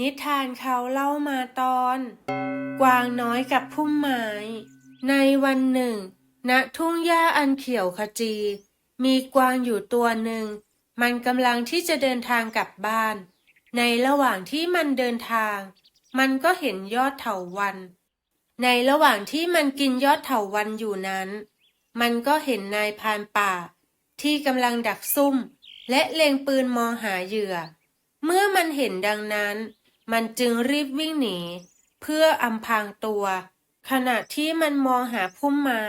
นิทานเขาเล่ามาตอน กวางน้อยกับพุ่มไม้ ในวันหนึ่ง ณทุ่งหญ้าอันเขียวขจี มีกวางอยู่ตัวหนึ่ง มันกำลังที่จะเดินทางกลับบ้าน ในระหว่างที่มันเดินทาง มันก็เห็นยอดเถาวัน ในระหว่างที่มันกินยอดเถาวันอยู่นั้น มันก็เห็นนายพานป่า ที่กำลังดักซุ่ม และเล็งปืนมองหาเหยื่อ เมื่อมันเห็นดังนั้น มันจึงรีบวิ่งหนี เพื่ออำพรางตัว ขณะที่มันมองหาพุ่มไม้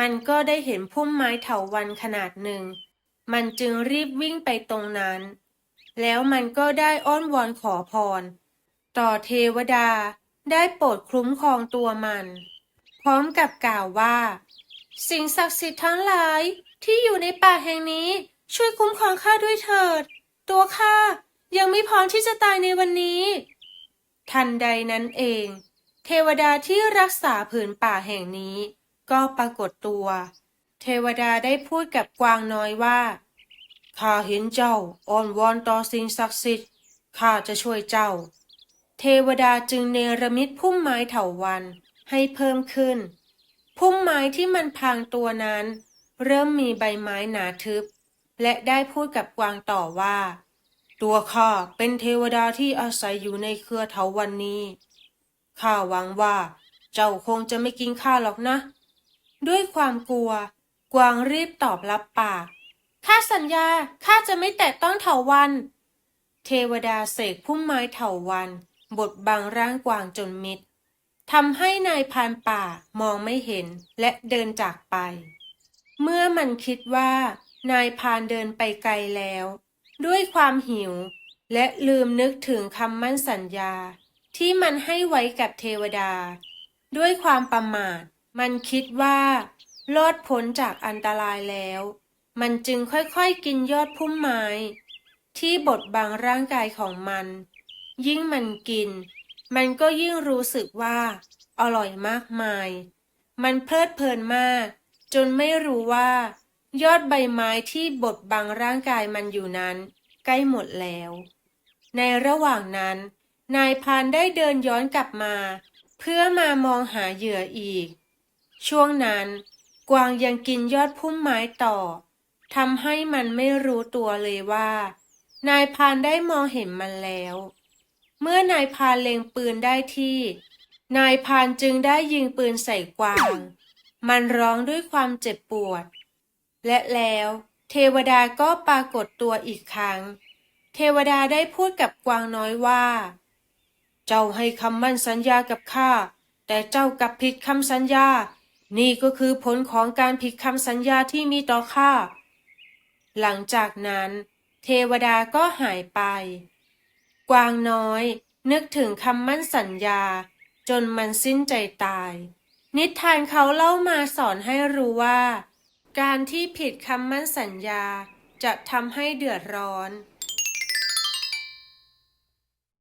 มันก็ได้เห็นพุ่มไม้เถาวันขนาดหนึ่ง มันจึงรีบวิ่งไปตรงนั้น แล้วมันก็ได้อ้อนวอนขอพร ต่อเทวดาได้โปรดคุ้มครองตัวมัน พร้อมกับกล่าวว่า สิ่งศักดิ์สิทธิ์ทั้งหลายที่อยู่ในป่าแห่งนี้ช่วยคุ้มครองข้าด้วยเถิด ตัวข้า ยังไม่พร้อมที่จะตายในวันนี้ ทันใดนั้นเอง เทวดาที่รักษาผืนป่าแห่งนี้ ก็ปรากฏตัว เทวดาได้พูดกับกวางน้อยว่าข้าเห็นเจ้าอ้อนวอนต่อสิ่งศักดิ์สิทธิ์ข้าจะช่วยเจ้า เทวดาจึงเนรมิตพุ่มไม้เถาวันให้เพิ่มขึ้น พุ่มไม้ที่มันพรางตัวนั้น เริ่มมีใบไม้หนาทึบ และได้พูดกับกวางต่อว่า ตัวข้าเป็นเทวดาที่อาศัยอยู่ในเครือเถาวันนี้ข้าหวังว่าเจ้าคงจะไม่กินข้าหรอกนะ ด้วยความกลัว กวางรีบตอบรับปากข้าสัญญาข้าจะไม่แตะต้องเถาวัน เทวดาเสกพุ่มไม้เถาวัน บดบังร่างกวางจนมิดทำให้นายพานป่ามองไม่เห็นและเดินจากไป เมื่อมันคิดว่านายพานเดินไปไกลแล้ว ด้วยความหิว และลืมนึกถึงคำมั่นสัญญา ที่มันให้ไว้กับเทวดา ด้วยความประมาท มันคิดว่า รอดพ้นจากอันตรายแล้ว มันจึงค่อยๆกินยอดพุ่มไม้ ที่บดบังร่างกายของมัน ยิ่งมันกิน มันก็ยิ่งรู้สึกว่า อร่อยมากมาย มันเพลิดเพลินมาก จนไม่รู้ว่า ยอดใบไม้ที่บดบังร่างกายมันอยู่นั้น ใกล้หมดแล้ว ในระหว่างนั้น นายพานได้เดินย้อนกลับมา เพื่อมามองหาเหยื่ออีก ช่วงนั้น กวางยังกินยอดพุ่มไม้ต่อทำให้มันไม่รู้ตัวเลยว่า นายพานได้มองเห็นมันแล้ว เมื่อนายพานเล็งปืนได้ที่ นายพานจึงได้ยิงปืนใส่กวาง มันร้องด้วยความเจ็บปวด และแล้วเทวดาก็ปรากฏตัวอีกครั้ง เทวดาได้พูดกับกวางน้อยว่า เจ้าให้คำมั่นสัญญากับข้า แต่เจ้ากลับผิดคำสัญญา นี่ก็คือผลของการผิดคำสัญญาที่มีต่อข้า หลังจากนั้น เทวดาก็หายไป กวางน้อย นึกถึงคำมั่นสัญญา จนมันสิ้นใจตาย นิทานเขาเล่ามาสอนให้รู้ว่า การที่ผิดคำมั่นสัญญาจะทำให้เดือดร้อน